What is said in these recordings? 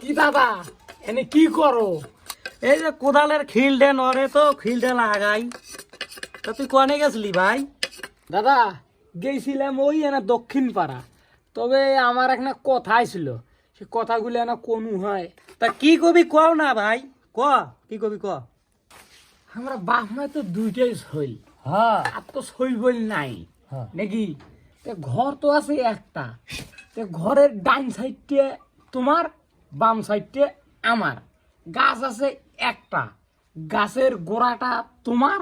কি দাদা এনে কি করো? এই যে কোদালের খিলডে নরে তো খিলডে লাগাই। তা তুই কনে গেছিলি ভাই? দাদা গেছিলাম ওই এনা দক্ষিণ পাড়া। তবে আমার একটা কথা ছিল সে কথাগুলো এনা কোনু হয়। তা কি কবি কও না ভাই? ক কি কবি ক? আমরা বাপ তো দুইটাই শৈল। হ্যাঁ। আর তো শৈল বল নাই। হ্যাঁ। নাকি? তে ঘর তো আছে একটা। ঘরের ডান সাইডে তোমার? বাম সাইডে আমার। গাছ আছে একটা। গাছের গোড়াটা তোমার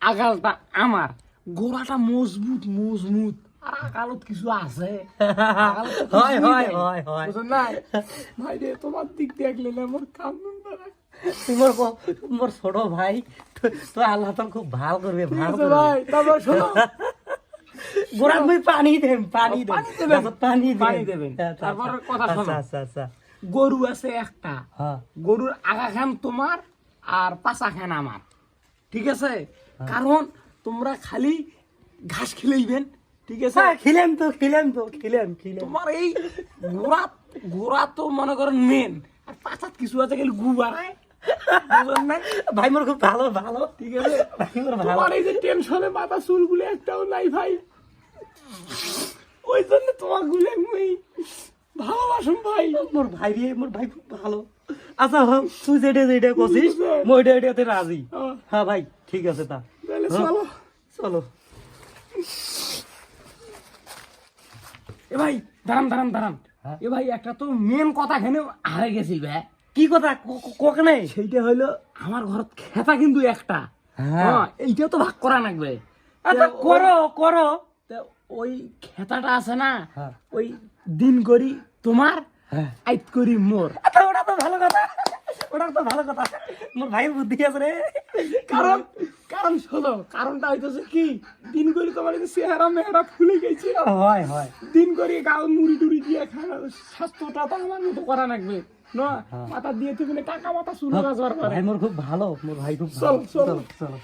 আগালটা আমার। গোড়াটা মজবুত মজবুত। আর আগালত কিছু আছে। হয়, হয়, হয়, হয়। নাই ভাই রে তোমার দিক দেখলে আমার তোমার তোমার ছোট ভাই তো- আল্লাহ তোর খুব ভালো করবে ভালো করবে। ভাই তারপর শোনো। গোড়া মুই পানি দেন পানি দেন। পানি দেবেন। আচ্ছা, তারপর আচ্ছা, কথা শোনো। আচ্ছা আচ্ছা আচ্ছা। গরু আছে একটা। হ্যাঁ। গরুর আগা খান তোমার আর পাশা খান আমার। ঠিক আছে? কারণ তোমরা খালি ঘাস খেলেইবেন। ঠিক আছে? হ্যাঁ খিলেন তো খিলেন তো খিলেন খিলেন। তোমার এই গোড়া গোড়া তো মনে করেন মেন আর পাশাত কিছু আছে খালি গু বাড়ায়? ভাই মোর খুব ভালো ভালো। ঠিক আছে? ভাই মোর ভালো। তোমার এই যে টেনশনে মাথা চুলগুলো একটাও নাই ভাই। ওই জন্য তোমারগুলো ভালোবাসুন ভাই। মোর ভাই রে মোর ভাই খুব ভালো। আচ্ছা হোক তুই যেটা যেটা করছিস মই এটা এটাতে রাজি। হ্যাঁ। হ্যাঁ ভাই ঠিক আছে তা। হ্যাঁ। চলো। চলো। এ ভাই দাঁড়ান দাঁড়ান দাঁড়ান। হ্যাঁ? এ ভাই একটা তো মেন কথা এখানে হারে গেছিল ভাই কি কথা? কোকনে সেইটা হইল আমার ঘর খেতা কিন্তু একটা। হ্যাঁ। হ্যাঁ এইটাও তো ভাগ করা লাগবে আচ্ছা করো করো। ওই খেতাটা আছে না হ্যাঁ। ওই দিন করি তোমার হ্যাঁ। আইত করি মোর। ওটা তো ভালো কথা। ওটা তো ভালো কথা। মোর ভাইয়ের বুদ্ধি আছে রে। কারণ কারণ শোনো কারণটা হইতেছে কি? দিন করি তোমার চেহারা মেহারা ফুলে গেছে। হয় হয়। দিন করি গাল মুড়ি টুড়ি দিয়ে খাওয়া স্বাস্থ্যটা তো আমার মতো করা লাগবে। না হ্যাঁ। মাথা দিয়ে তুমি টাকা মাথা শুরু কাজবার করে। ভাই মোর খুব ভালো মোর ভাই খুব চলো, ভালো। চলো। চলো চলো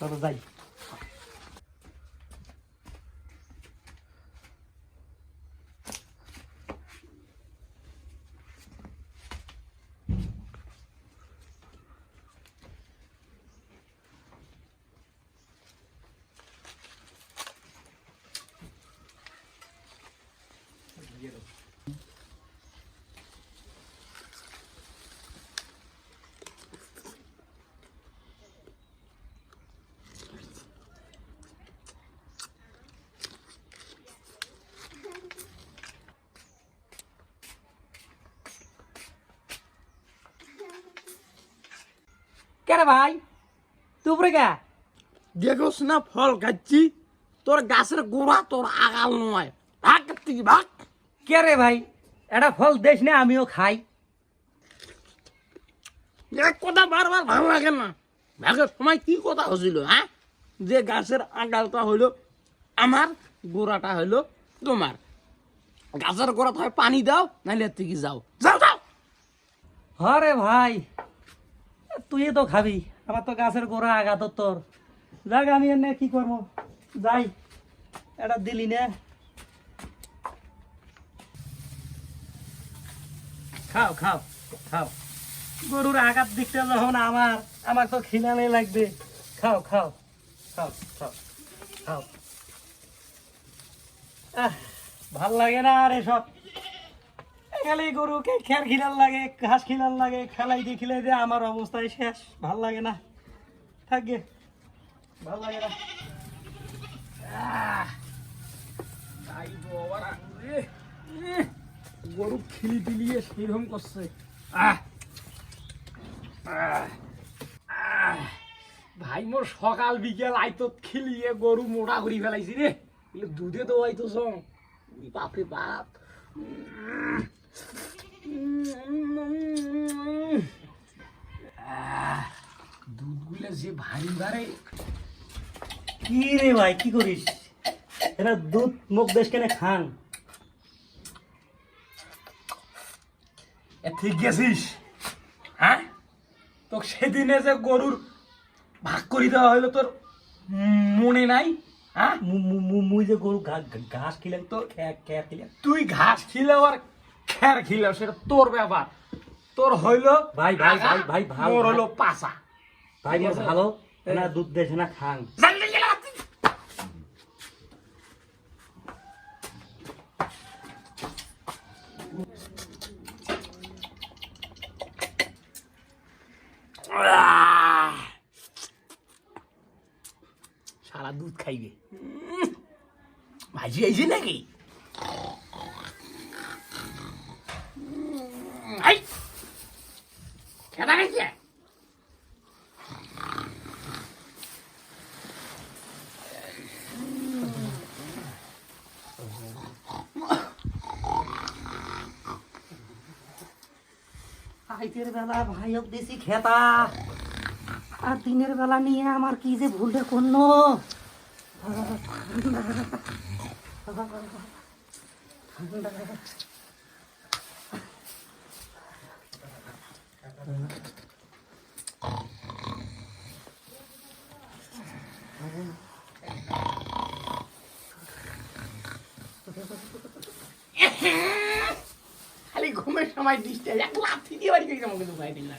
চলো যাই। কে রে ভাই? তুই উপরে কে দেখোস না ফল খাচ্ছি তোর গাছের গোড়া তোর আগাল নয়। ভাগ কে রে ভাই? এটা ফল দেশ না আমিও খাই। এক কথা বারবার ভালো লাগে না। ভাগের সময় কি কথা হয়েছিল হ্যাঁ যে গাছের আগালটা হইল আমার গোড়াটা হইল তোমার। গাছের গোড়া হয় পানি দাও নাহলে থেকে যাও। যাও যাও। হরে ভাই। তুই তো খাবি আমার তো গাছের গোড়া আঘাত তোর। যাক আমি এনে কি করব? যাই এটা দিলি না। খাও খাও খাও। গরুর আঘাত দিকটা যখন আমার আমার তো খিলানে লাগবে। খাও খাও খাও খাও খাও। আহ, ভালো লাগে না আর এসব। খালি গরুকে খের খিলার লাগে, ঘাস খিলার লাগে, খেলাই দিয়ে খিলাই দিয়ে আমার অবস্থায় শেষ। ভালো লাগে না। থাকবে ভালো লাগে না। গরু খিলি দিলিয়ে সেরকম করছে। ভাই, মোর সকাল বিকেল আইতো খিলিয়ে গরু মোটা করি ফেলাইছি রে। দুধে তো আইতো সং বাপরে বাপ। দুধগুলো যে ভারী ভারে। কি রে ভাই কি করিস? এরা দুধ মুখ দেশ কেনে খান। ঠিক গেছিস? হ্যাঁ? তো সেদিনে যে গরুর ভাগ করে দেওয়া হইল তোর মনে নাই? হ্যাঁ? মুই যে গরু ঘাস খিলাম তো খেয়ার খেয়ার খিলাম। তুই ঘাস খিলেও আর খিলেও সেটা তোর ব্যাপার। তোর হইল ভাই, ভাই, ভাই, ভাই, মোর ভাই। হইল পাশা ভাই মোর ভালো? না দুধ দেছে না খাং সারা দুধ খাইবে। ভাজি আইছে নাকি? খেলা খাইছে রাইতের বেলা ভাইক দিছি খেতা। আর দিনের বেলা নিয়ে আমার কি যে ভুলটা করল খালি ঘুমের সময় ডিস্টার্ব। এক লাথি দিয়ে বাড়ি গেছে আমাকে দুপাই দিন না।